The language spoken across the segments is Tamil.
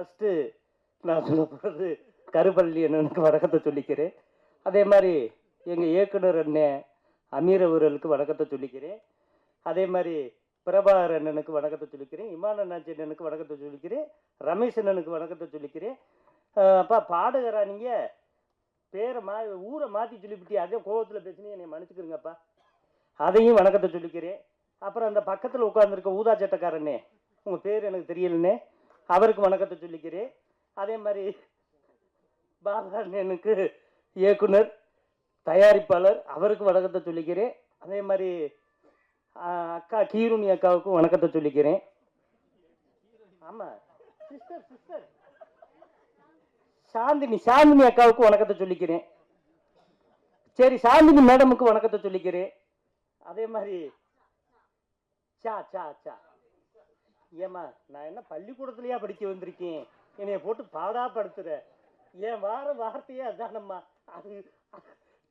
ஃபஸ்ட்டு நான் சொல்ல போகிறது கருப்பள்ளி அண்ணனுக்கு வணக்கத்தை சொல்லிக்கிறேன். அதே மாதிரி எங்கள் இயக்குனர் அண்ணன் அமீர் அவர்களுக்கு வணக்கத்தை சொல்லிக்கிறேன். அதே மாதிரி பிரபாகர் அண்ணனுக்கு வணக்கத்தை சொல்லிக்கிறேன். இமான அண்ணாச்சி அண்ணனுக்கு வணக்கத்தை சொல்லிக்கிறேன். ரமேஷ் அண்ணனுக்கு வணக்கத்தை சொல்லிக்கிறேன். அப்பா பாடுகிறா நீங்கள் பேரை மா ஊரை மாற்றி சொல்லிவிட்டு அதே கோபத்தில் பேசினே என்னை மன்னிச்சுக்கிறேங்கப்பா அதையும் வணக்கத்தை சொல்லிக்கிறேன். அப்புறம் அந்த பக்கத்தில் உட்காந்துருக்க ஊதா சட்டக்காரண்ணே உங்கள் பேர் எனக்கு தெரியலண்ணே. அவருக்கு வணக்கத்தை சொல்லிக்கிறேன். அதே மாதிரி பாபா இயக்குனர் தயாரிப்பாளர் அவருக்கு வணக்கத்தை சொல்லிக்கிறேன். அதே மாதிரி அக்கா கீருணி அக்காவுக்கும் வணக்கத்தை சொல்லிக்கிறேன். ஆமாம் சிஸ்டர் சிஸ்டர். சாந்தினி சாந்தினி அக்காவுக்கு வணக்கத்தை சொல்லிக்கிறேன். சரி சாந்தினி மேடமுக்கு வணக்கத்தை சொல்லிக்கிறேன். அதே மாதிரி சா சா சா. ஏம்மா நான் என்ன பள்ளிக்கூடத்துலயா படிக்க வந்திருக்கேன்? என்னைய போட்டு பாடா படுத்துற என் வார வார்த்தையே அதானம்மா. அது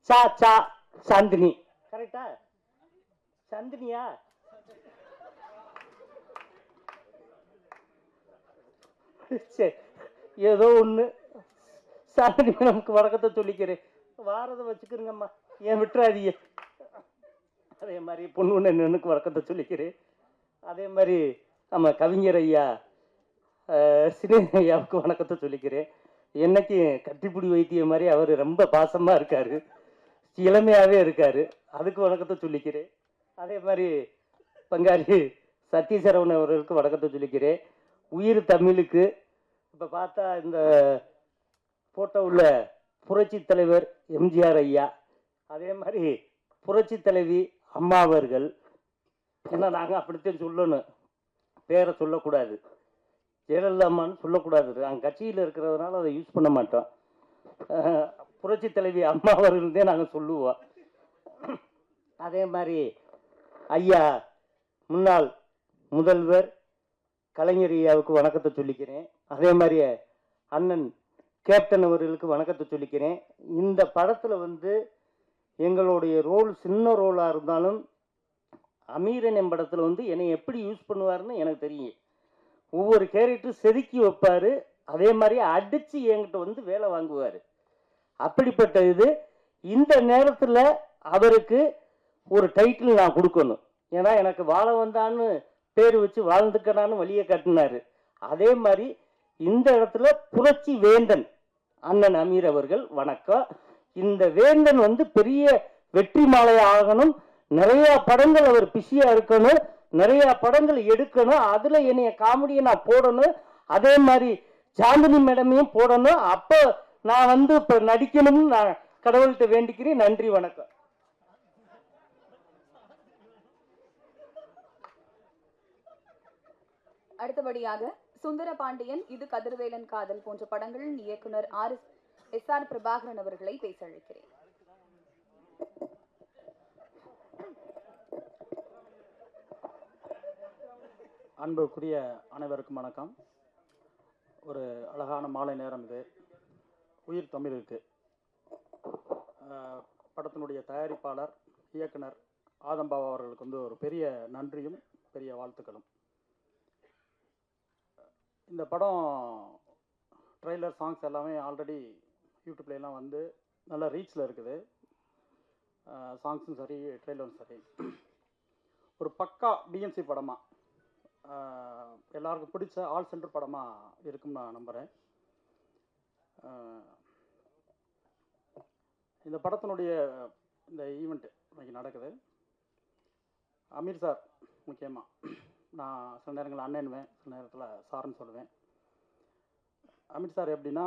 சா சா சாந்தினி. கரெக்டா? சந்தினியா? சரி ஏதோ ஒன்று சாந்தினி நமக்கு வழக்கத்தை சொல்லிக்கிறேன். வாரதை வச்சுக்கிறேங்கம்மா ஏன் விட்டுறாதீங்க. அதே மாதிரி பொண்ணு எனக்கு வழக்கத்தை சொல்லிக்கிறேன். அதே மாதிரி ஆமாம் கவிஞர் ஐயா சினேன் ஐயாவுக்கு வணக்கத்தை சொல்லிக்கிறேன். என்னைக்கு கட்டிப்பிடி வைத்தியம் மாதிரி அவர் ரொம்ப பாசமாக இருக்கார். இளமையாகவே இருக்கார். அதுக்கு வணக்கத்தை சொல்லிக்கிறேன். அதே மாதிரி பங்காளி சத்யசரவணன் அவர்களுக்கு வணக்கத்தை சொல்லிக்கிறேன். உயிர் தமிழுக்கு இப்போ பார்த்தா இந்த ஃபோட்டோ உள்ள புரட்சி தலைவர் எம்ஜிஆர் ஐயா அதே மாதிரி புரட்சி தலைவி அம்மா அவர்கள். ஏன்னா நாங்கள் அப்படித்தான் சொல்லணும். பேரை சொல்லக்கூடாது. ஜெயலலிதா அம்மான்னு சொல்லக்கூடாது. நாங்கள் கட்சியில் இருக்கிறதுனால அதை யூஸ் பண்ண மாட்டோம் புரட்சி தலைவி அம்மா அவர்கள்தே நாங்கள் சொல்லுவோம். அதே மாதிரி ஐயா முன்னாள் முதல்வர் கலைஞர் ஐயாவுக்கு வணக்கத்தை சொல்லிக்கிறேன். அதே மாதிரி அண்ணன் கேப்டன் அவர்களுக்கு வணக்கத்தை சொல்லிக்கிறேன். இந்த படத்தில் வந்து எங்களுடைய ரோல் சின்ன ரோலாக இருந்தாலும் அமீரன் படத்தில் வந்து என்னை எப்படி யூஸ் பண்ணுவாருன்னு எனக்கு தெரியும். ஒவ்வொரு கேரக்டரும் செதுக்கி வைப்பார். அதே மாதிரி அடித்து என்கிட்ட வந்து வேலை வாங்குவார். அப்படிப்பட்ட இது இந்த நேரத்தில் அவருக்கு ஒரு டைட்டில் நான் கொடுக்கணும். ஏன்னா எனக்கு வாழ வந்தான்னு பேர் வச்சு வாழ்ந்துக்கணான்னு வழியை காட்டினாரு. அதே மாதிரி இந்த இடத்துல புரட்சி வேந்தன் அண்ணன் அமீர் அவர்கள் வணக்கம். இந்த வேந்தன் வந்து பெரிய வெற்றி மாலை ஆகணும். நிறைய படங்கள் அவர் பிஸியா இருக்கணும் நிறைய படங்கள் எடுக்கணும் அதுல என்னைய காமெடியை நான் போடணும் அதே மாதிரி சாந்தினி மேடமையும் போடணும். அப்போ நான் வந்து இப்ப நடிக்கணும்னு நான் கடவுள்கிட்ட வேண்டிக்கிறேன். நன்றி வணக்கம். அடுத்தபடியாக சுந்தர பாண்டியன் இது கதிர்வேலன் காதல் போன்ற படங்களின் இயக்குனர் ஆர் எஸ் ஆர் பிரபாகரன் அவர்களை பேச அழைக்கிறேன். அன்புக்குரிய அனைவருக்கும் வணக்கம். ஒரு அழகான மாலை நேரம் இது. உயிர் தமிழ் இருக்கு படத்தினுடைய தயாரிப்பாளர் இயக்குனர் ஆதம்பாவா அவர்களுக்கு வந்து ஒரு பெரிய நன்றியும் பெரிய வாழ்த்துக்களும். இந்த படம் ட்ரெய்லர் சாங்ஸ் எல்லாமே ஆல்ரெடி யூடியூப்லாம் வந்து நல்ல ரீச்சில் இருக்குது. சாங்ஸும் சரி ட்ரெய்லரும் சரி. ஒரு பக்கா பிஎம்சி படமாக எல்லாருக்கும் பிடிச்ச ஆல் சென்டர் படமாக இருக்கும்னு நான் நம்புகிறேன் இந்த படத்தினுடைய இந்த ஈவெண்ட்டு இன்றைக்கி நடக்குது. அமீர் சார் முக்கியமாக நான் சில நேரங்களில் அண்ணனுவேன் சில நேரத்தில் சார்னு சொல்லுவேன். அமீர் சார் எப்படின்னா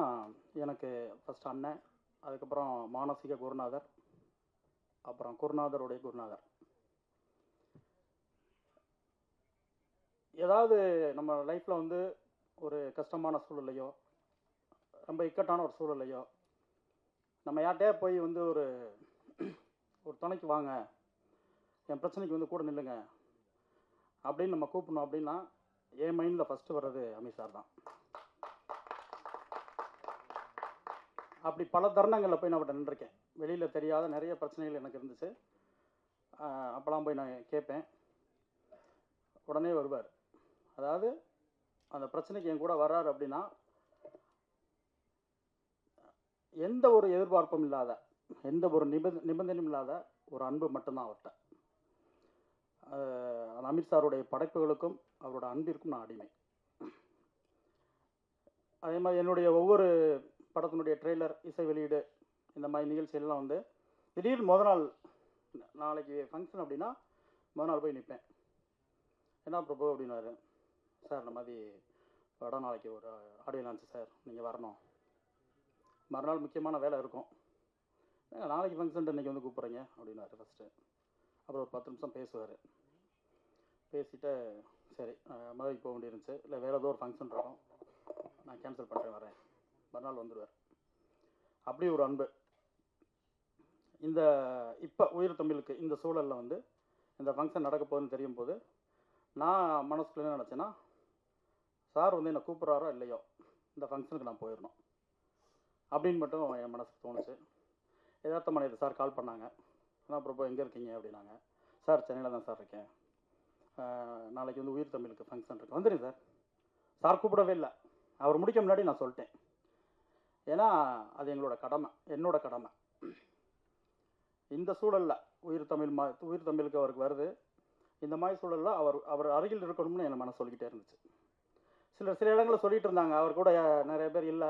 எனக்கு ஃபஸ்ட் அண்ணன் அதுக்கப்புறம் மானசீக குருநாதர் அப்புறம் குருநாதருடைய குருநாதர். ஏதாவது நம்ம லைஃப்பில் வந்து ஒரு கஷ்டமான சூழ்நிலையோ ரொம்ப இக்கட்டான ஒரு சூழ்நிலையோ நம்ம யார்கிட்டயே போய் வந்து ஒரு ஒரு துணைக்கு வாங்க என் பிரச்சனைக்கு வந்து கூட நில்லுங்க அப்படின்னு நம்ம கூப்பிடணும் அப்படின்னா என் மைண்டில் ஃபஸ்ட்டு வர்றது அமீர் சார் தான். அப்படி பல தருணங்களில் போய் நான் அவர்கிட்ட நின்றுருக்கேன். வெளியில் தெரியாத நிறைய பிரச்சனைகள் எனக்கு இருந்துச்சு. அப்போலாம் போய் நான் கேட்பேன். உடனே வருவார். அதாவது அந்த பிரச்சனைக்கு என் கூட வர்றாரு அப்படின்னா எந்த ஒரு எதிர்பார்ப்பும் இல்லாத எந்த ஒரு நிபந்த நிபந்தனையும் இல்லாத ஒரு அன்பு மட்டும்தான் அவர்கிட்ட அந்த அமித் சாருடைய படைப்புகளுக்கும் அவரோட அன்பிற்கும் நான் அடிமை. அதே மாதிரி என்னுடைய ஒவ்வொரு படத்தினுடைய ட்ரெய்லர் இசை வெளியீடு இந்த மாதிரி நிகழ்ச்சியெல்லாம் வந்து திடீர்னு முத நாள் நாளைக்கு ஃபங்க்ஷன் அப்படின்னா முத நாள் போய் நிற்பேன் என்ன பிரபு அப்படின்னாரு? சார் இந்த மாதிரி படம் நாளைக்கு ஒரு ஆடியோ லான்ச்சு சார் நீங்கள் வரணும். மறுநாள் முக்கியமான வேலை இருக்கும். நாளைக்கு ஃபங்க்ஷன் இன்றைக்கி வந்து கூப்பிட்றீங்க? அப்படின்னாரு ஃபஸ்ட்டு அப்புறம் ஒரு பத்து நிமிஷம் பேசுவார். பேசிட்டு சரி மதுரைக்கு போக வேண்டியிருந்துச்சு இல்லை வேறு ஏதோ ஒரு ஃபங்க்ஷன் இருக்கும். நான் கேன்சல் பண்ணுறேன் வரேன். மறுநாள் வந்துடுவார் அப்படி ஒரு அன்பு. இந்த இப்போ உயிர் தமிழுக்கு இந்த சூழலில் வந்து இந்த ஃபங்க்ஷன் நடக்க போகுதுன்னு தெரியும் போது நான் மனசுக்குள்ளே என்ன நினச்சேன்னா சார் வந்து என்னை கூப்பிட்றாரோ இல்லையோ இந்த ஃபங்க்ஷனுக்கு நான் போயிடணும். அப்படின்னு மட்டும் என் மனசுக்கு தோணுச்சு. எதார்த்தமான இது சார் கால் பண்ணாங்க. நான் பிரபு எங்கே இருக்கீங்க? அப்படின்னாங்க. சார் சென்னையில் தான் சார் இருக்கேன். நாளைக்கு வந்து உயிர் தமிழுக்கு ஃபங்க்ஷன் இருக்குது வந்துடுங்க சார். சார் கூப்பிடவே இல்லை. அவர் முடிக்க முன்னாடி நான் சொல்லிட்டேன். ஏன்னா அது எங்களோட கடமை என்னோட கடமை. இந்த சூழலில் உயிர் தமிழ் மா உயிர் தமிழுக்கு அவருக்கு வருது. இந்த மாதிரி சூழலில் அவர் அவர் அருகில் இருக்கணும்னு என் மனசு சொல்லிக்கிட்டே இருந்துச்சு. சில சில இடங்களில் சொல்லிட்டு இருந்தாங்க அவர் கூட நிறைய பேர் இல்லை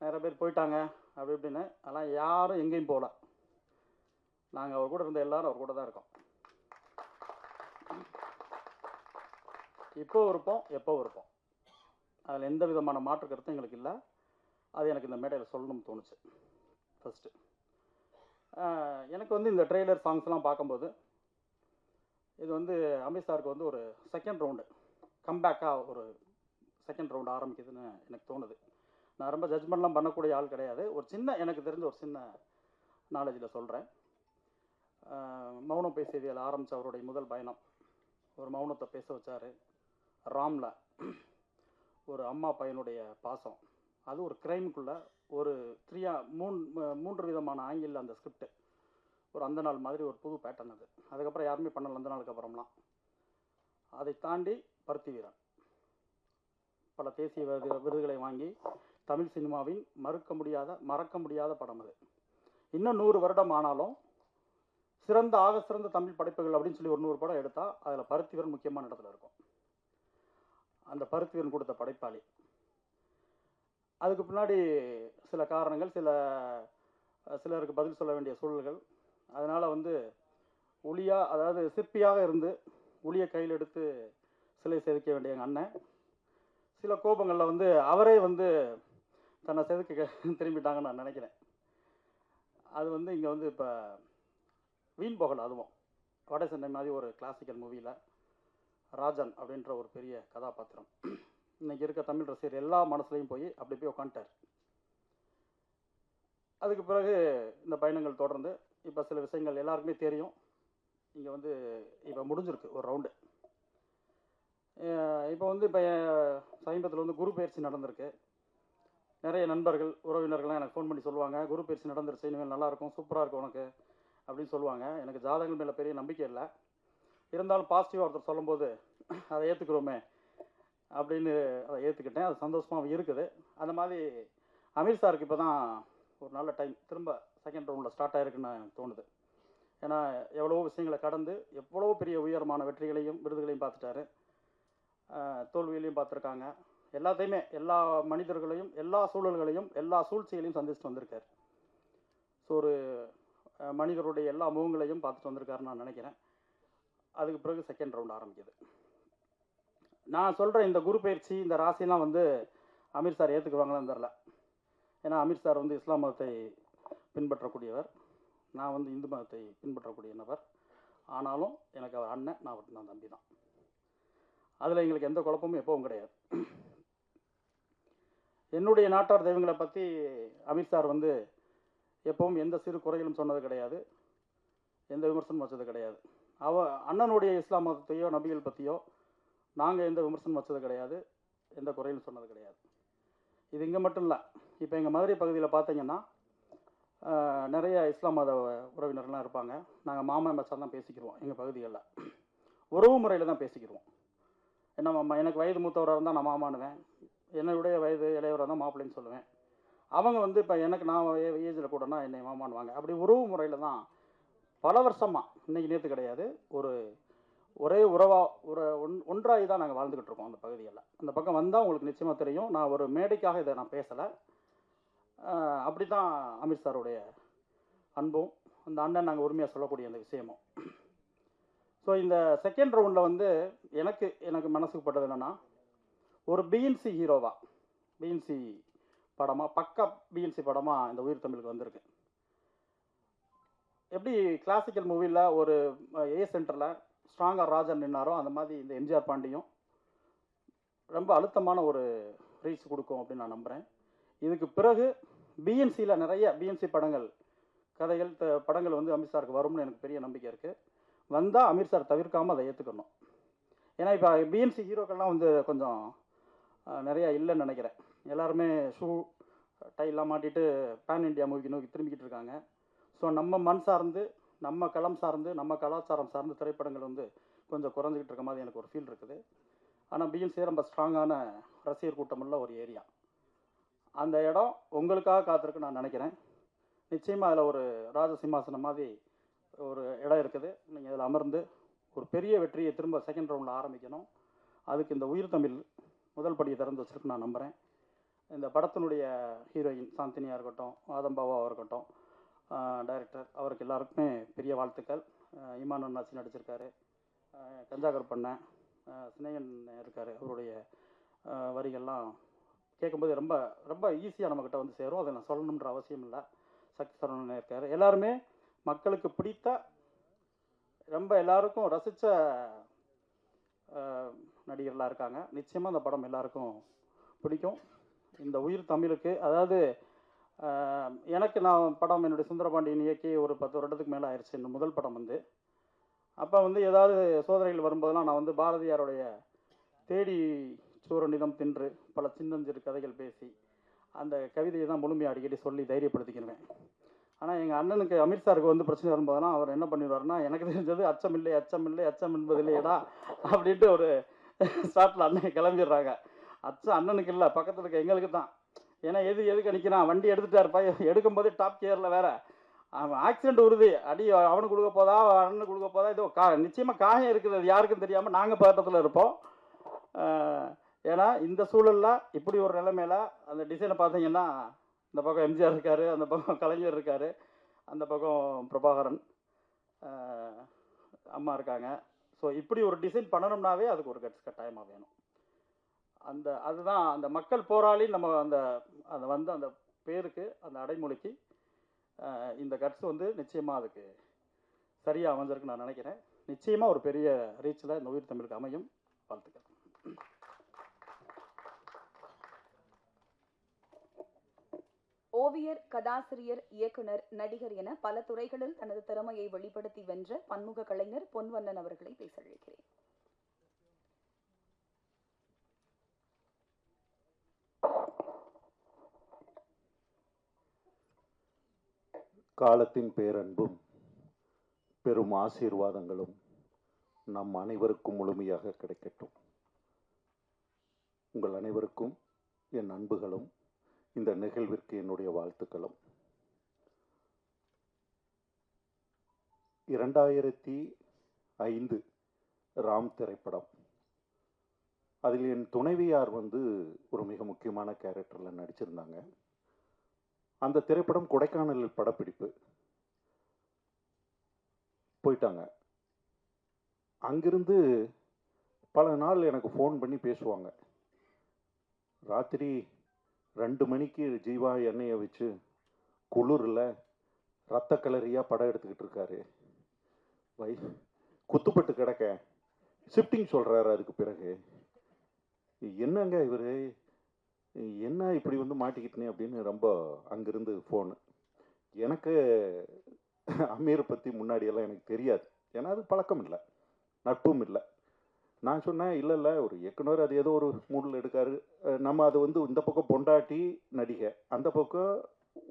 நிறைய பேர் போயிட்டாங்க. அப்படி இப்படின்னு. அதெல்லாம் யாரும் எங்கேயும் போகல நாங்கள் அவர் கூட இருந்த எல்லாரும் அவர் கூட தான் இருக்கோம். இப்போ இருப்போம் எப்போ இருப்போம். அதில் எந்த விதமான மாற்று கருத்தும் எங்களுக்கு இல்லை. அது எனக்கு இந்த மேடையில் சொல்லணும்னு தோணுச்சு. ஃபஸ்ட்டு எனக்கு வந்து இந்த ட்ரெய்லர் சாங்ஸ்லாம் பார்க்கும்போது இது வந்து அமித் சாருக்கு வந்து ஒரு செகண்ட் ரவுண்டு கம்பேக்காக ஒரு செகண்ட் ரவுண்டு ஆரம்பிக்குதுன்னு எனக்கு தோணுது. நான் ரொம்ப ஜட்ஜ்மெண்ட்லாம் பண்ணக்கூடிய ஆள் கிடையாது. ஒரு சின்ன எனக்கு தெரிஞ்ச ஒரு சின்ன நாலேஜில் சொல்கிறேன் மௌனம் பேசியதில் ஆரம்பித்த அவருடைய முதல் பயணம். ஒரு மௌனத்தை பேச வச்சார். ராம்ல ஒரு அம்மா பையனுடைய பாசம். அது ஒரு க்ரைமுக்குள்ளே ஒரு த்ரீயா மூணு மூன்று விதமான ஆங்கிளில் அந்த ஸ்கிரிப்ட் ஒரு அந்த நாள் மாதிரி ஒரு புது பேட்டர்ன் அது. அதுக்கப்புறம் யாருமே பண்ணல அந்த நாளுக்கு அப்புறம்லாம். அதை தாண்டி பருத்தி வீரன் பல தேசிய விருது விருதுகளை வாங்கி தமிழ் சினிமாவின் மறுக்க முடியாத மறக்க முடியாத படம் அது. இன்னும் நூறு வருடம் ஆனாலும் சிறந்த ஆக சிறந்த தமிழ் படைப்புகள் அப்படின்னு சொல்லி ஒரு நூறு படம் எடுத்தால் அதில் பருத்திவரன் முக்கியமான இடத்துல இருக்கும். அந்த பருத்திவரன் கொடுத்த படைப்பாளி. அதுக்கு பின்னாடி சில காரணங்கள் சில சிலருக்கு பதில் சொல்ல வேண்டிய சூழல்கள். அதனால் வந்து ஒளியாக அதாவது சிற்பியாக இருந்து ஒளியை கையில் எடுத்து சிலை செதுக்க வேண்டிய எங்கள் அண்ணன். சில கோபங்களில் வந்து அவரே வந்து தன்னை செதுக்க திரும்பிட்டாங்கன்னு நான் நினைக்கிறேன். அது வந்து இங்கே வந்து இப்போ வீண் போகலை அதுவும். வட சென்னை மாதிரி ஒரு கிளாசிக்கல் மூவியில் ராஜன் அப்படின்ற ஒரு பெரிய கதாபாத்திரம். இன்றைக்கி இருக்க தமிழ் ரசிகர் எல்லா மனசுலையும் போய் அப்படி போய் உட்காந்துட்டார் அதுக்கு பிறகு இந்த பயணங்கள் தொடர்ந்து இப்போ சில விஷயங்கள் எல்லாருக்குமே தெரியும். இங்கே வந்து இப்போ முடிஞ்சிருக்கு ஒரு ரவுண்டு இப்போ வந்து இப்போ சமீபத்தில் வந்து குரு பயிற்சி நடந்திருக்கு. நிறைய நண்பர்கள் உறவினர்கள்லாம் எனக்கு ஃபோன் பண்ணி சொல்லுவாங்க குரு பயிற்சி நடந்துருச்சு இனிமேல் நல்லாயிருக்கும் சூப்பராக இருக்கும் உனக்கு அப்படின்னு சொல்லுவாங்க. எனக்கு ஜாதகங்கள் மேலே பெரிய நம்பிக்கை இல்லை. இருந்தாலும் பாசிட்டிவாக ஒருத்தர் சொல்லும்போது அதை ஏற்றுக்கிறோமே அப்படின்னு அதை ஏற்றுக்கிட்டேன் அது சந்தோஷமாக இருக்குது. அந்த மாதிரி அமீர் சாருக்கு இப்போ தான் ஒரு நல்ல டைம் திரும்ப செகண்ட் ரவுண்டில் ஸ்டார்ட் ஆகிருக்குன்னு எனக்கு தோணுது. ஏன்னா எவ்வளவோ விஷயங்களை கடந்து எவ்வளவோ பெரிய உயரமான வெற்றிகளையும் விருதுகளையும் பார்த்துட்டாரு. தோல்வியிலையும் பார்த்துருக்காங்க. எல்லாத்தையுமே எல்லா மனிதர்களையும் எல்லா சூழல்களையும் எல்லா சூழ்ச்சிகளையும் சந்திச்சுட்டு வந்திருக்கார். ஸோ ஒரு மனிதருடைய எல்லா முகங்களையும் பார்த்துட்டு வந்திருக்காருன்னு நான் நினைக்கிறேன். அதுக்கு பிறகு செகண்ட் ரவுண்ட் ஆரம்பிக்குது. நான் சொல்கிற இந்த குரு பயிற்சி இந்த ராசிலாம் வந்து அமீர் சார் ஏற்றுக்குவாங்களான்னு தெரில ஏன்னா அமீர் சார் வந்து இஸ்லாம் மதத்தை பின்பற்றக்கூடியவர். நான் வந்து இந்து மதத்தை பின்பற்றக்கூடிய நபர் ஆனாலும் எனக்கு அவர் அண்ணன் நான் நான் தம்பி தான் அதில் எங்களுக்கு எந்த குழப்பமும் எப்பவும் கிடையாது. என்னுடைய நாட்டார் தெய்வங்களை பற்றி அமீர் சார் வந்து எப்பவும் எந்த சிறு குறைகளும் சொன்னது கிடையாது. எந்த விமர்சனம் வச்சது கிடையாது. அவ அண்ணனுடைய இஸ்லாம் மதத்தையோ நபிகள் பற்றியோ நாங்கள் எந்த விமர்சனம் வச்சது கிடையாது. எந்த குறையிலும் சொன்னது கிடையாது. இது இங்கே மட்டும் இல்லை. இப்போ எங்கள் மதுரை பகுதியில் பார்த்தீங்கன்னா நிறைய இஸ்லாம் மத உறவினர்கள்லாம் இருப்பாங்க. நாங்கள் மாமா மச்சான் தான் பேசிக்கிடுவோம் எங்கள் பகுதிகளில். உறவு முறையில் தான் பேசிக்கிடுவோம் என்ன மாமா எனக்கு வயது மூத்தவராக இருந்தால் நான் மாமானுவேன் என்னுடைய வயது இளையவராக இருந்தால் மாப்பிள்ளைன்னு சொல்லுவேன். அவங்க வந்து இப்போ எனக்கு நான் ஏஜில் கூடனா என்னை மாமானுவாங்க அப்படி உறவு முறையில் தான் பல வருஷமாக இன்னைக்கு நேற்று கிடையாது ஒரு ஒரே உறவாக ஒரு ஒன் ஒன்றாகி தான் நாங்கள் வாழ்ந்துக்கிட்டு இருக்கோம் அந்த பகுதியில் அந்த பக்கம் வந்தால் உங்களுக்கு நிச்சயமாக தெரியும். நான் ஒரு மேடைக்காக இதை நான் பேசலை. அப்படி தான் அமித் சாருடைய அன்பும் அந்த அண்ணன் நாங்கள் உரிமையாக சொல்லக்கூடிய அந்த விஷயமும். ஸோ இந்த செகண்ட் ரவுண்டில் வந்து எனக்கு எனக்கு மனசுக்கு பட்டது என்னென்னா ஒரு பிஎன்சி ஹீரோவா பிஎன்சி படமாக பக்கா பிஎன்சி படமாக இந்த உயிர் தமிழுக்கு வந்திருக்கு. எப்படி கிளாசிக்கல் மூவியில் ஒரு ஏ சென்டரில் ஸ்ட்ராங்காக ராஜன் நின்னாரோ அந்த மாதிரி இந்த எம்ஜிஆர் பாண்டியும் ரொம்ப அழுத்தமான ஒரு ரீச் கொடுக்கும் அப்படின்னு நான் நம்புகிறேன் இதுக்கு பிறகு பிஎன்சியில் நிறைய பிஎன்சி படங்கள் கதைகள் த- படங்கள் வந்து அமித் சாருக்கு வரும்னு எனக்கு பெரிய நம்பிக்கை இருக்குது வந்தால் அமீர் சார் தவிர்க்காமல் அதை ஏற்றுக்கணும் ஏன்னா இப்போ பிஎம்சி ஹீரோக்கள்லாம் வந்து கொஞ்சம் நிறையா இல்லைன்னு நினைக்கிறேன். எல்லாருமே ஷூ டைலாம் மாட்டிட்டு பேன் இண்டியா மூவிக்கு நோக்கி திரும்பிக்கிட்டு இருக்காங்க. ஸோ நம்ம மண் சார்ந்து நம்ம களம் சார்ந்து நம்ம கலாச்சாரம் சார்ந்து திரைப்படங்கள் வந்து கொஞ்சம் குறைஞ்சிக்கிட்டு இருக்க மாதிரி எனக்கு ஒரு ஃபீல் இருக்குது. ஆனால் பிஎம்சி ரொம்ப ஸ்ட்ராங்கான ரசிகர் கூட்டமுள்ள ஒரு ஏரியா. அந்த இடம் உங்களுக்காக காத்திருக்கு நான் நினைக்கிறேன். நிச்சயமாக அதில் ஒரு ராஜ சிம்மாசனம் மாதிரி ஒரு இடம் இருக்குது. நீங்கள் அதில் அமர்ந்து ஒரு பெரிய வெற்றியை திரும்ப செகண்ட் ரவுண்டில் ஆரம்பிக்கணும். அதுக்கு இந்த உயிர் தமிழ் முதல் படியை திறந்து வச்சிருக்கு நான் நம்புகிறேன் இந்த படத்தினுடைய ஹீரோயின் சாந்தினியாக இருக்கட்டும் ஆதம்பாவாக இருக்கட்டும் டைரக்டர் அவருக்கு எல்லாருக்குமே பெரிய வாழ்த்துக்கள். ஆஹ் இமான் அண்ணாச்சி நடிச்சிருக்காரு. கஞ்சாகர் பண்ண சினேகன் இருக்கார். அவருடைய வரிகள்லாம் கேட்கும்போது ரொம்ப ரொம்ப ஈஸியாக நம்மக்கிட்ட வந்து சேரும். அதை நான் சொல்லணுன்ற அவசியம் இல்லை. சக்தி சரவணன் இருக்கார். எல்லாருமே மக்களுக்கு பிடித்த ரொம்ப எல்லாருக்கும் ரசித்த நடிகர்களாக இருக்காங்க. நிச்சயமாக அந்த படம் எல்லாருக்கும் பிடிக்கும். இந்த உயிர் தமிழுக்கு அதாவது எனக்கு நான் படம் என்னுடைய சுந்தரபாண்டியன் இயக்கி ஒரு பத்து வருடத்துக்கு மேலே ஆயிடுச்சு இந்த முதல் படம் வந்து. அப்போ வந்து ஏதாவது சோதனைகள் வரும்போதெல்லாம் நான் வந்து பாரதியாருடைய தேடி சூரநிதம் தின்று பல சின்னஞ்சிறு கதைகள் பேசி அந்த கவிதையை தான் முழுமையாக அடிக்கடி சொல்லி தைரியப்படுத்திக்கிடுவேன் ஆனால் எங்கள் அண்ணனுக்கு அமீர் சாருக்கு வந்து பிரச்சனை வரும்போதுனா அவர் என்ன பண்ணிடுவாருன்னா எனக்கு தெரிஞ்சது அச்சம் இல்லை அச்சம் இல்லை அச்சம் என்பது இல்லையடா அப்படின்ட்டு ஒரு ஸ்டார்ட்டில் அண்ணன் கிளம்பிடுறாங்க. அச்சம் அண்ணனுக்கு இல்லை பக்கத்தில் இருக்க எங்களுக்கு தான். ஏன்னா எது எதுக்கு நிற்கிறான் வண்டி எடுத்துட்டாருப்பா எடுக்கும்போது டாப் கியரில் வேறு. அவன் ஆக்சிடென்ட் உறுதி. அடி அவனுக்கு கொடுக்க போதா அண்ணனுக்கு கொடுக்க போதா ஏதோ கா நிச்சயமாக காயம் இருக்குது யாருக்கும் தெரியாமல் நாங்கள் பதட்டத்தில் இருப்போம். ஏன்னா இந்த சூழலில் இப்படி ஒரு நிலைமையில அந்த டிசைனை பார்த்தீங்கன்னா இந்த பக்கம் எம்ஜிஆர் இருக்கார் அந்த பக்கம் கலைஞர் இருக்கார் அந்த பக்கம் பிரபாகரன் அம்மா இருக்காங்க. ஸோ இப்படி ஒரு டிசைன் பண்ணணும்னாவே அதுக்கு ஒரு கட்ஸ் கட்டாயமாக வேணும். அந்த அதுதான் அந்த மக்கள் போராளி நம்ம அந்த அந்த வந்து அந்த பேருக்கு அந்த அடைமொழிக்கு இந்த கட்ஸ் வந்து நிச்சயமாக அதுக்கு சரியாக அமைஞ்சிருக்கு நான் நினைக்கிறேன். நிச்சயமாக ஒரு பெரிய ரீச்சில் இந்த உயிர் தமிழுக்கு அமையும். வாழ்த்துக்கள். ஓவியர் கதாசிரியர் இயக்குனர் நடிகர் என பல துறைகளில் தனது திறமையை வெளிப்படுத்தி வென்ற பன்முக கலைஞர் பொன்வண்ணன் அவர்களை பேச அழைக்கிறேன். காலத்தின் பேரன்பும் பெரும் ஆசீர்வாதங்களும் நம் அனைவருக்கும் முழுமையாக கிடைக்கட்டும். உங்கள் அனைவருக்கும் என் அன்புகளும் இந்த நிகழ்விற்கு என்னுடைய வாழ்த்துக்களும். இரண்டாயிரத்தி ஐந்து ராம் திரைப்படம். அதில் என் துணைவியார் வந்து ஒரு மிக முக்கியமான கேரக்டரில் நடிச்சிருந்தாங்க. அந்த திரைப்படம் கொடைக்கானலில் படப்பிடிப்பு. போயிட்டாங்க. அங்கிருந்து பல நாள் எனக்கு ஃபோன் பண்ணி பேசுவாங்க. ராத்திரி ரெண்டு மணிக்கு ஜீவா எண்ணெயை வச்சு குளிரில் ரத்த கலரியாக படம் எடுத்துக்கிட்டு இருக்காரு. வை குத்துப்பட்டு கிடக்க. ஷிஃப்டிங் சொல்கிறாரு அதுக்கு பிறகு. என்னங்க இவர்? என்ன இப்படி வந்து மாட்டிக்கிட்டனே அப்படின்னு ரொம்ப அங்கேருந்து ஃபோனு எனக்கு அமீரை பற்றி முன்னாடியெல்லாம் எனக்கு தெரியாது. ஏன்னா அது பழக்கம் இல்லை. நட்பும் இல்லை. நான் சொன்னேன் இல்லை இல்லை ஒரு இயக்குனர் அது ஏதோ ஒரு மூடில் எடுக்காரு. நம்ம அது வந்து இந்த பக்கம் பொண்டாட்டி நடிகை அந்த பக்கம்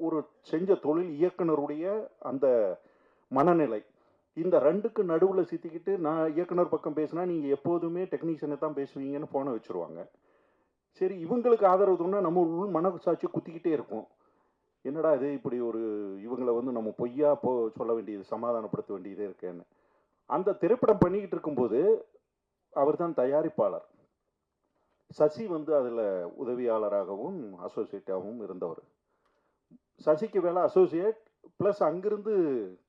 ஒரு செஞ்ச தொழில் இயக்குனருடைய அந்த மனநிலை. இந்த ரெண்டுக்கு நடுவில் சித்திக்கிட்டு நான் இயக்குனர் பக்கம் பேசினா நீங்கள் எப்போதுமே டெக்னீஷியனை தான் பேசுவீங்கன்னு ஃபோனை வச்சுருவாங்க. சரி இவங்களுக்கு ஆதரவு தோணா நம்ம உள் மனசாட்சி குத்திக்கிட்டே இருக்கும். என்னடா இது இப்படி ஒரு இவங்களை வந்து நம்ம பொய்யா போ சொல்ல வேண்டியது சமாதானப்படுத்த வேண்டியதே இருக்கேன்னு. அந்த திரைப்படம் பண்ணிக்கிட்டு இருக்கும்போது அவர் தான் தயாரிப்பாளர். சசி வந்து அதில் உதவியாளராகவும் அசோசியேட்டாகவும் இருந்தவர். சசிக்கு வேலை அசோசியேட் ப்ளஸ் அங்கிருந்து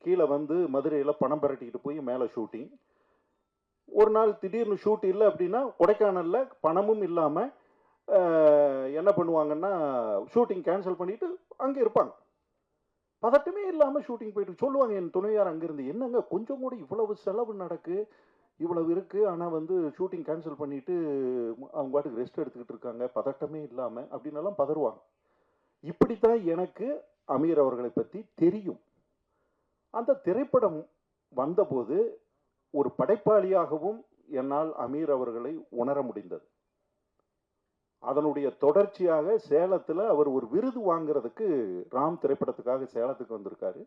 கீழே வந்து மதுரையில் பணம் பரட்டிக்கிட்டு போய் மேலே ஷூட்டிங் ஒரு நாள் திடீர்னு ஷூட் இல்லை அப்படின்னா கொடைக்கானலில் பணமும் இல்லாமல் என்ன பண்ணுவாங்கன்னா ஷூட்டிங் கேன்சல் பண்ணிட்டு அங்கே இருப்பாங்க. பதட்டமே இல்லாமல் ஷூட்டிங் போயிட்டு சொல்லுவாங்க என் துணையார் அங்கேருந்து என்னங்க கொஞ்சம் கூட இவ்வளவு செலவு நடக்கு? இவ்வளவு இருக்குது ஆனால் வந்து ஷூட்டிங் கேன்சல் பண்ணிட்டு அவங்க பாட்டுக்கு ரெஸ்ட் எடுத்துக்கிட்டு இருக்காங்க. பதட்டமே இல்லாமல் அப்படின்னெல்லாம் பதறுவாங்க. இப்படித்தான் எனக்கு அமீர் அவர்களை பற்றி தெரியும். அந்த திரைப்படம் வந்தபோது ஒரு படைப்பாளியாகவும் என்னால் அமீர் அவர்களை உணர முடிந்தது. அதனுடைய தொடர்ச்சியாக சேலத்தில் அவர் ஒரு விருது வாங்குறதுக்கு ராம் திரைப்படத்துக்காக சேலத்துக்கு வந்திருக்காரு.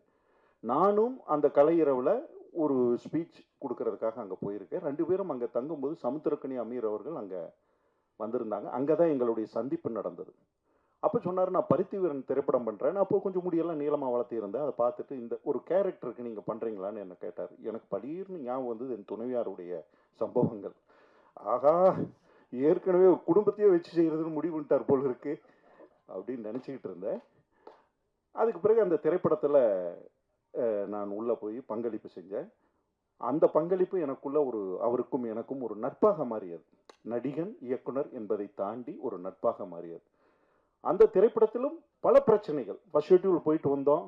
நானும் அந்த கலையிரவில் ஒரு ஸ்பீச் கொடுக்கறதுக்காக அங்கே போயிருக்கேன். ரெண்டு பேரும் அங்கே தங்கும்போது சமுத்திரக்கணி அமீர் அவர்கள் அங்கே வந்திருந்தாங்க. அங்கே தான் எங்களுடைய சந்திப்பு நடந்தது. அப்போ சொன்னார் நான் பருத்தி வீரன் திரைப்படம் பண்ணுறேன் அப்போ கொஞ்சம் முடியெல்லாம் நீளமாக வளர்த்திருந்தேன் அதை பார்த்துட்டு இந்த ஒரு கேரக்டருக்கு நீங்கள் பண்ணுறீங்களான்னு என்ன கேட்டார். எனக்கு படீர்னு ஞாபகம் வந்தது என் துணைவியாருடைய சம்பவங்கள். ஆகா ஏற்கனவே ஒரு குடும்பத்தையே வச்சு செய்கிறதுன்னு முடிவு பண்ணிட்டார் போல் இருக்கு அப்படின்னு நினச்சிக்கிட்டு இருந்தேன். அதுக்கு பிறகு அந்த திரைப்படத்தில் நான் உள்ளே போய் பங்களிப்பு செஞ்சேன். அந்த பங்களிப்பு எனக்குள்ள ஒரு அவருக்கும் எனக்கும் ஒரு நட்பாக மாறியது. நடிகன் இயக்குனர் என்பதை தாண்டி ஒரு நட்பாக மாறியது. அந்த திரைப்படத்திலும் பல பிரச்சனைகள். ஃபஸ்ட் ஷெட்யூல் போயிட்டு வந்தோம்.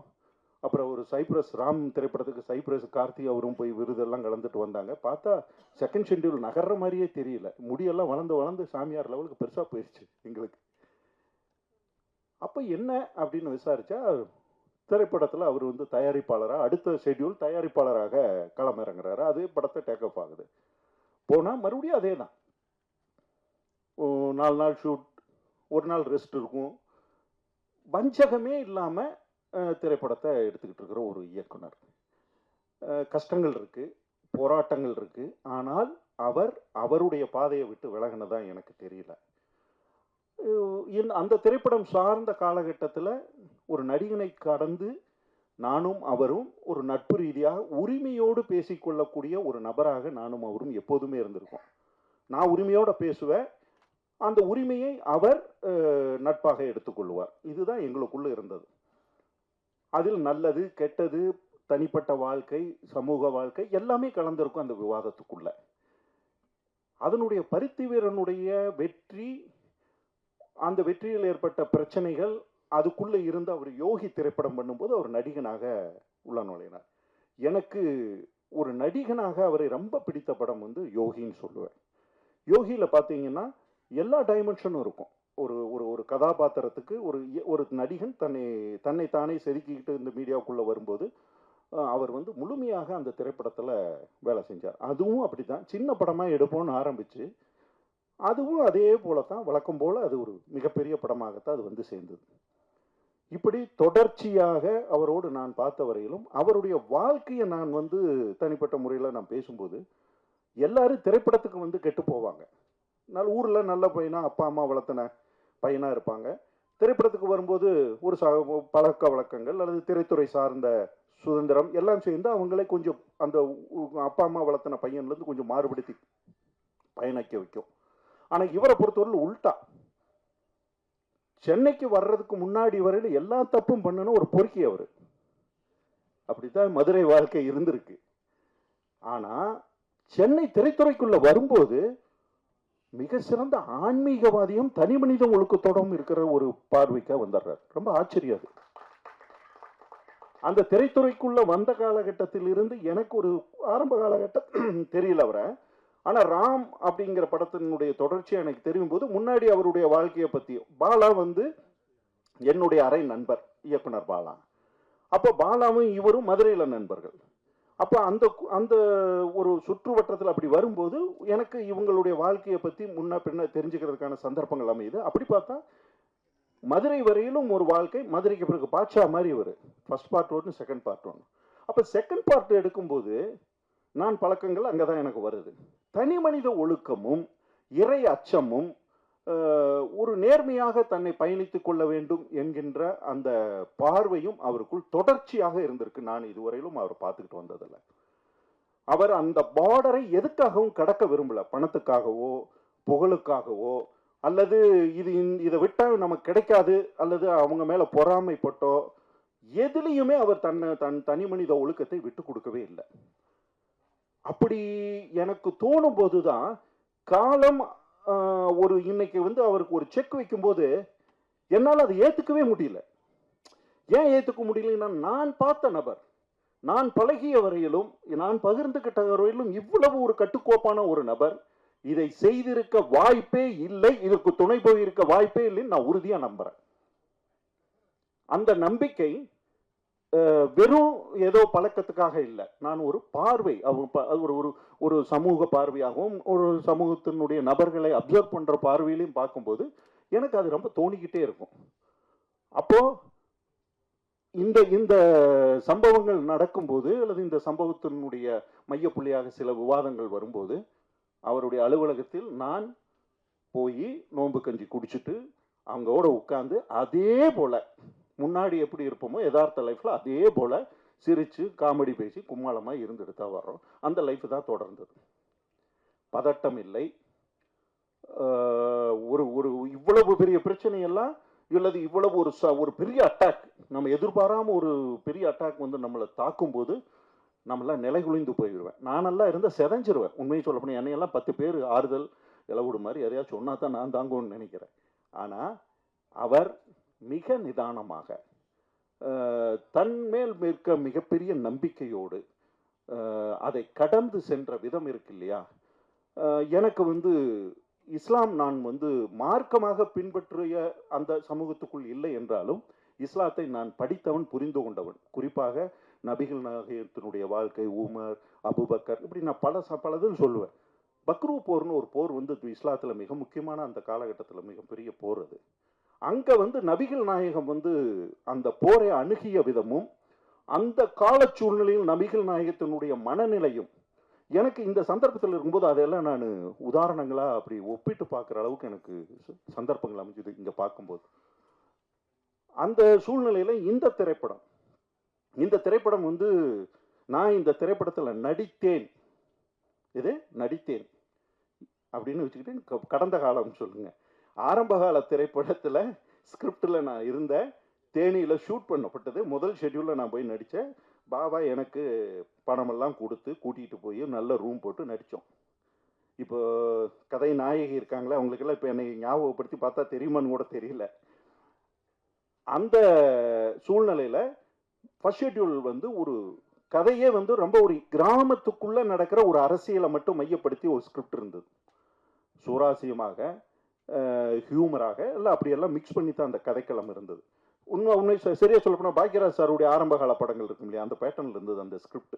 அப்புறம் ஒரு சைப்ரஸ் ராம் திரைப்படத்துக்கு சைப்ரஸ் கார்த்தி அவரும் போய் விருதெல்லாம் கலந்துட்டு வந்தாங்க. பார்த்தா செகண்ட் ஷெட்யூல் நகர்ற மாதிரியே தெரியல. முடியெல்லாம் வளர்ந்து வளர்ந்து சாமியார் லெவலுக்கு பெருசாக போயிடுச்சு எங்களுக்கு. அப்போ என்ன அப்படின்னு விசாரிச்சா திரைப்படத்தில் அவர் வந்து தயாரிப்பாளராக அடுத்த ஷெட்யூல் தயாரிப்பாளராக களமிறங்குறாரு. அதே படத்தை டேக்அப் ஆகுது. போனால் மறுபடியும் அதே தான் நாலு நாள் ஷூட் ஒரு நாள் ரெஸ்ட் இருக்கும். வஞ்சகமே இல்லாமல் திரைப்படத்தை எடுத்துக்கிட்டு இருக்கிற ஒரு இயக்குனர். கஷ்டங்கள் இருக்குது போராட்டங்கள் இருக்குது ஆனால் அவர் அவருடைய பாதையை விட்டு விலகினதான் எனக்கு தெரியல. அந்த திரைப்படம் சார்ந்த காலகட்டத்தில் ஒரு நடிகனை கடந்து நானும் அவரும் ஒரு நட்பு ரீதியாக உரிமையோடு பேசிக்கொள்ளக்கூடிய ஒரு நபராக நானும் அவரும் எப்போதுமே இருந்திருக்கோம். நான் உரிமையோடு பேசுவேன். அந்த உரிமையை அவர் நட்பாக எடுத்துக்கொள்வார் இதுதான் எங்களுக்குள்ளே இருந்தது. அதில் நல்லது கெட்டது தனிப்பட்ட வாழ்க்கை சமூக வாழ்க்கை எல்லாமே கலந்திருக்கும் அந்த விவாதத்துக்குள்ள. அதனுடைய பருத்தி வீரனுடைய வெற்றி அந்த வெற்றியில் ஏற்பட்ட பிரச்சனைகள் அதுக்குள்ளே இருந்து அவர் யோகி திரைப்படம் பண்ணும்போது அவர் நடிகனாக உள்ள நுழையினார். எனக்கு ஒரு நடிகனாக அவரை ரொம்ப பிடித்த படம் வந்து யோகின்னு சொல்லுவேன். யோகியில் பார்த்தீங்கன்னா எல்லா டைமென்ஷனும் இருக்கும். ஒரு ஒரு ஒரு கதாபாத்திரத்துக்கு ஒரு ஒரு நடிகன் தன்னை தன்னை தானே செதுக்கிக்கிட்டு இந்த மீடியாவுக்குள்ளே வரும்போது அவர் வந்து முழுமையாக அந்த திரைப்படத்தில் வேலை செஞ்சார். அதுவும் அப்படி தான் சின்ன படமாக எடுப்போம்னு ஆரம்பித்து அதுவும் அதே போல தான் வழக்கம் போல் அது ஒரு மிகப்பெரிய படமாகத்தான் அது வந்து சேர்ந்தது. இப்படி தொடர்ச்சியாக அவரோடு நான் பார்த்த வரையிலும் அவருடைய வாழ்க்கையை நான் வந்து தனிப்பட்ட முறையில் நான் பேசும்போது எல்லாரும் திரைப்படத்துக்கு வந்து கெட்டு போவாங்க. நல்ல ஊரில் நல்ல பையனாக அப்பா அம்மா வளர்த்தின பையனாக இருப்பாங்க. திரைப்படத்துக்கு வரும்போது ஒரு ச பழக்க வழக்கங்கள் அல்லது திரைத்துறை சார்ந்த சுதந்திரம் எல்லாம் சேர்ந்து அவங்களே கொஞ்சம் அந்த அப்பா அம்மா வளர்த்தின பையன்லேருந்து கொஞ்சம் மாறுபடுத்தி பயணிக்க வைக்கும். ஆனால் இவரை பொறுத்தவரையில் உள்டா சென்னைக்கு வர்றதுக்கு முன்னாடி வரையில் எல்லா தப்பும் பண்ணணும் ஒரு பொறுக்கி அவர். அப்படித்தான் மதுரை வாழ்க்கை இருந்திருக்கு. ஆனால் சென்னை திரைத்துறைக்குள்ள வரும்போது மிக சிறந்த ஆன்மீகவாதியும் தனி மனித ஒழுக்கத்தோடும் இருக்கிற ஒரு பார்வைக்காக வந்துடுறார் ரொம்ப ஆச்சரியம் அது. அந்த திரைத்துறைக்குள்ள வந்த காலகட்டத்தில் இருந்து எனக்கு ஒரு ஆரம்ப காலகட்டம் தெரியல அவரை. ஆனால் ராம் அப்படிங்கிற படத்தினுடைய தொடர்ச்சி எனக்கு தெரியும் போது முன்னாடி அவருடைய வாழ்க்கையை பற்றியும் பாலா வந்து என்னுடைய அறை நண்பர் இயக்குனர் பாலா. அப்போ பாலாவும் இவரும் மதுரையில் நண்பர்கள். அப்போ அந்த அந்த ஒரு சுற்றுவட்டத்தில் அப்படி வரும்போது எனக்கு இவங்களுடைய வாழ்க்கையை பற்றி முன்ன பின்ன தெரிஞ்சுக்கிறதுக்கான சந்தர்ப்பங்கள் அமையுது. அப்படி பார்த்தா மதுரை வரையிலும் ஒரு வாழ்க்கை மதுரைக்கு பிறகு பாட்சா மாதிரி வரும் ஃபர்ஸ்ட் பார்ட் ஒன்று செகண்ட் பார்ட் ஒன்று அப்போ செகண்ட் பார்ட் எடுக்கும்போது நான் பழக்கங்கள் அங்கே தான் எனக்கு வருது. தனி மனித ஒழுக்கமும் இறை அச்சமும் ஒரு நேர்மையாக தன்னை பயணித்து கொள்ள வேண்டும் என்கின்ற அந்த பார்வையும் அவருக்குள் தொடர்ச்சியாக இருந்திருக்கு. நான் இதுவரையிலும் அவர் பார்த்துக்கிட்டு வந்ததில்லை. அவர் அந்த பார்டரை எதுக்காகவும் கடக்க விரும்பல? பணத்துக்காகவோ புகழுக்காகவோ அல்லது இது இதை விட்டால் நமக்கு கிடைக்காது அல்லது அவங்க மேலே பொறாமைப்பட்டோ எதுலேயுமே அவர் தன்னை தன் தனி மனித ஒழுக்கத்தை விட்டு கொடுக்கவே இல்லை. அப்படி எனக்கு தோணும் போது தான் காலம் ஒரு இன்னைக்கு வந்து அவருக்கு ஒரு செக் வைக்கும்போது என்னால் அதை ஏற்றுக்கவே முடியல. ஏன் ஏற்றுக்க முடியலன்னா நான் பார்த்த நபர் நான் பழகிய வரையிலும் நான் பகிர்ந்துகிட்ட வரையிலும் இவ்வளவு ஒரு கட்டுக்கோப்பான ஒரு நபர் இதை செய்திருக்க வாய்ப்பே இல்லை இதற்கு துணை போயிருக்க வாய்ப்பே இல்லைன்னு நான் உறுதியாக நம்புகிறேன் அந்த நம்பிக்கை வெறும் ஏதோ பழக்கத்துக்காக இல்லை. நான் ஒரு பார்வை ப- அது ஒரு ஒரு ஒரு சமூக பார்வையாகவும் ஒரு சமூகத்தினுடைய நபர்களை அப்சர்வ் பண்ணுற பார்வையிலையும் பார்க்கும்போது எனக்கு அது ரொம்ப தோணிக்கிட்டே இருக்கும். அப்போ இந்த இந்த சம்பவங்கள் நடக்கும்போது அல்லது இந்த சம்பவத்தினுடைய மையப்புள்ளியாக சில விவாதங்கள் வரும்போது அவருடைய அலுவலகத்தில் நான் போய் நோன்பு கஞ்சி குடிச்சிட்டு அவங்களோட உட்காந்து அதே போல் முன்னாடி எப்படி இருப்போமோ யதார்த்த லைஃப்ல அதே போல் சிரித்து காமெடி பேசி கும்மாளமாக இருந்துட்டு தான் வர்றோம். அந்த லைஃப் தான் தொடர்ந்தது. பதட்டம் இல்லை. ஒரு ஒரு இவ்வளவு பெரிய பிரச்சனையெல்லாம் இல்லது இவ்வளவு ஒரு ச- ஒரு பெரிய அட்டாக் நம்ம எதிர்பாராமல் ஒரு பெரிய அட்டாக் வந்து நம்மளை தாக்கும்போது நம்மளாம் நிலைகுலைந்து போயிடுவேன். நானெல்லாம் இருந்தால் செதஞ்சிருவேன். உண்மையை சொல்ல போனால் என்னையெல்லாம் பத்து பேர் ஆறுதல் இலவுடு மாதிரி எதையாச்சும் சொன்னா தான் நான் தாங்கும்னு நினைக்கிறேன். ஆனால் அவர் மிக நிதானமாக தன்மேல் மிக்க மிகப்பெரிய நம்பிக்கையோடு அதை கடந்து சென்ற விதம் இருக்கு இல்லையா? எனக்கு வந்து இஸ்லாம் நான் வந்து மார்க்கமாக பின்பற்றிய அந்த சமூகத்துக்குள் இல்லை என்றாலும் இஸ்லாத்தை நான் படித்தவன் புரிந்து கொண்டவன். குறிப்பாக நபிகள் நாயகத்தினுடைய வாழ்க்கை உமர் அபுபக்கர் இப்படி நான் பல ச- பல சொல்லுவேன். பக்ரூ போர்னு ஒரு போர் வந்து இஸ்லாத்தில் மிக முக்கியமான அந்த காலகட்டத்தில் மிகப்பெரிய போர் அது. அங்கே வந்து நபிகள் நாயகம் வந்து அந்த போரை அணுகிய விதமும் அந்த கால சூழ்நிலையில் நபிகள் நாயகத்தினுடைய மனநிலையும் எனக்கு இந்த சந்தர்ப்பத்தில் இருக்கும்போது அதெல்லாம் நான் உதாரணங்களாக அப்படி ஒப்பிட்டு பார்க்குற அளவுக்கு எனக்கு சந்தர்ப்பங்கள் அமைஞ்சது இங்கே பார்க்கும்போது. அந்த சூழ்நிலையில் இந்த திரைப்படம் இந்த திரைப்படம் வந்து நான் இந்த திரைப்படத்தில் நடித்தேன். இது நடித்தேன். அப்படின்னு வச்சுக்கிட்டு க- கடந்த காலம் சொல்லுங்கள் ஆரம்பகால திரைப்படத்தில் ஸ்கிரிப்டில் நான் இருந்தேன். தேனியில் ஷூட் பண்ணப்பட்டது. முதல் ஷெட்யூலில் நான் போய் நடித்தேன். பாபா எனக்கு பணமெல்லாம் கொடுத்து கூட்டிகிட்டு போய் நல்ல ரூம் போட்டு நடித்தோம். இப்போ கதை நாயகி இருக்காங்களே அவங்களுக்கெல்லாம் இப்போ என்னை ஞாபகப்படுத்தி பார்த்தா தெரியுமான்னு கூட தெரியல. அந்த சூழ்நிலையில் ஃபர்ஸ்ட் ஷெட்யூல் வந்து ஒரு கதையே வந்து ரொம்ப ஒரு கிராமத்துக்குள்ளே நடக்கிற ஒரு அரசியலை மட்டும் மையப்படுத்தி ஒரு ஸ்கிரிப்ட் இருந்தது. சுவாரஸ்யமாக ஹியூமராக எல்லாம் அப்படியெல்லாம் மிக்ஸ் பண்ணி தான் அந்த கதைக்களம் இருந்தது. உண்மை உண்மை ச- சொல்லப்போனால் பாக்யராஜ் சாருடைய ஆரம்பகால படங்கள் இருக்கும் இல்லையா? அந்த பேட்டர்னில் இருந்தது அந்த ஸ்கிரிப்ட்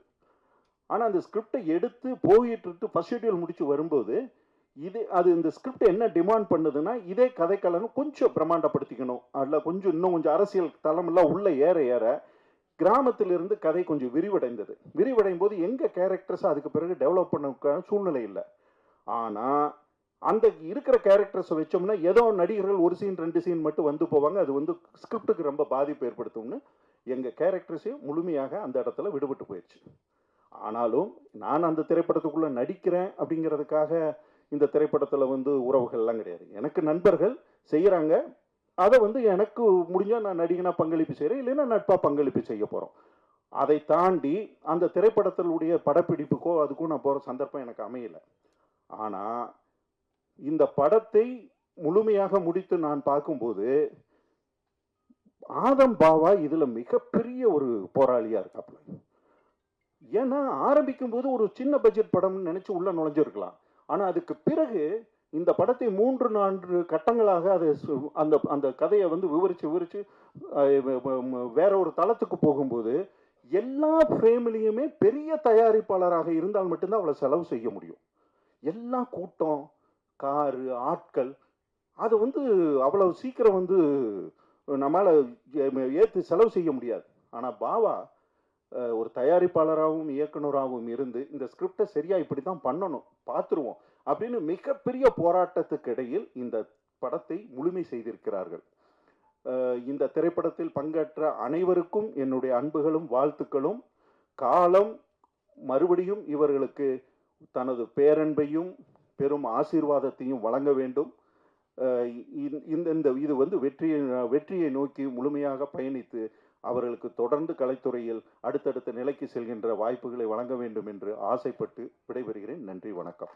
ஆனால் அந்த ஸ்கிரிப்டை எடுத்து போயிட்டு இருக்கு ஃபர்ஸ்ட் ஷெட்யூல் முடிச்சு வரும்போது இது அது இந்த ஸ்கிரிப்ட் என்ன டிமாண்ட் பண்ணுதுன்னா இதே கதைக்களம் கொஞ்சம் பிரம்மாண்டப்படுத்திக்கணும். அதில் கொஞ்சம் இன்னும் கொஞ்சம் அரசியல் தளமெல்லாம் உள்ளே ஏற ஏற கிராமத்திலிருந்து கதை கொஞ்சம் விரிவடைந்தது. விரிவடையும் போது எங்கள் கேரக்டர்ஸ் அதுக்கு பிறகு டெவலப் பண்ண சூழ்நிலை இல்லை. ஆனால் அந்த இருக்கிற கேரக்டர்ஸை வச்சோம்னா ஏதோ நடிகர்கள் ஒரு சீன் ரெண்டு சீன் மட்டும் வந்து போவாங்க. அது வந்து ஸ்கிரிப்டுக்கு ரொம்ப பாதிப்பு ஏற்படுத்தும்னு எங்கள் கேரக்டர்ஸையும் முழுமையாக அந்த இடத்துல விடுபட்டு போயிடுச்சு ஆனாலும் நான் அந்த திரைப்படத்துக்குள்ளே நடிக்கிறேன் அப்படிங்கிறதுக்காக இந்த திரைப்படத்தில் வந்து உறவுகள்லாம் கிடையாது. எனக்கு நண்பர்கள் செய்கிறாங்க அதை வந்து எனக்கு முடிஞ்சால் நான் நடிகனா பங்களிப்பு செய்கிறேன் இல்லைன்னா நட்பாக பங்களிப்பு செய்ய போகிறோம் அதை தாண்டி அந்த திரைப்படத்தினுடைய படப்பிடிப்புக்கோ அதுக்கும் நான் போகிற சந்தர்ப்பம் எனக்கு அமையலை. ஆனால் இந்த படத்தை முழுமையாக முடித்து நான் பார்க்கும்போது ஆதம் பாவா இதில் மிகப்பெரிய ஒரு போராளியாக இருக்காப்புல. ஏன்னா ஆரம்பிக்கும் போது ஒரு சின்ன பட்ஜெட் படம்னு நினச்சி உள்ளே நுழைஞ்சிருக்கலாம். ஆனால் அதுக்கு பிறகு இந்த படத்தை மூன்று நான்கு கட்டங்களாக அது அந்த அந்த கதையை வந்து விவரித்து விவரித்து வேற ஒரு தளத்துக்கு போகும்போது எல்லா ஃப்ரேம்லேயுமே பெரிய தயாரிப்பாளராக இருந்தால் மட்டும்தான் அவளை செலவு செய்ய முடியும். எல்லா கூட்டம் காரு ஆட்கள் அது வந்து அவ்வளவு சீக்கிரம் வந்து நம்மளால் ஏற்று செலவு செய்ய முடியாது. ஆனால் பாவா ஒரு தயாரிப்பாளராகவும் இயக்குனராகவும் இருந்து இந்த ஸ்கிரிப்டை சரியாக இப்படி தான் பண்ணணும் பார்த்துருவோம் அப்படின்னு மிகப்பெரிய போராட்டத்துக்கு இடையில் இந்த படத்தை முழுமை செய்திருக்கிறார்கள். இந்த திரைப்படத்தில் பங்கேற்ற அனைவருக்கும் என்னுடைய அன்புகளும் வாழ்த்துக்களும். காலம் மறுபடியும் இவர்களுக்கு தனது பேரன்பையும் பெரும் ஆசீர்வாதத்தையும் வழங்க வேண்டும். இந்த- இந்த இந்த இது வந்து வெற்றியை வெற்றியை நோக்கி முழுமையாக பயணித்து அவர்களுக்கு தொடர்ந்து கலைத்துறையில் அடுத்தடுத்த நிலைக்கு செல்கின்ற வாய்ப்புகளை வழங்க வேண்டும் என்று ஆசைப்பட்டு விடைபெறுகிறேன். நன்றி வணக்கம்.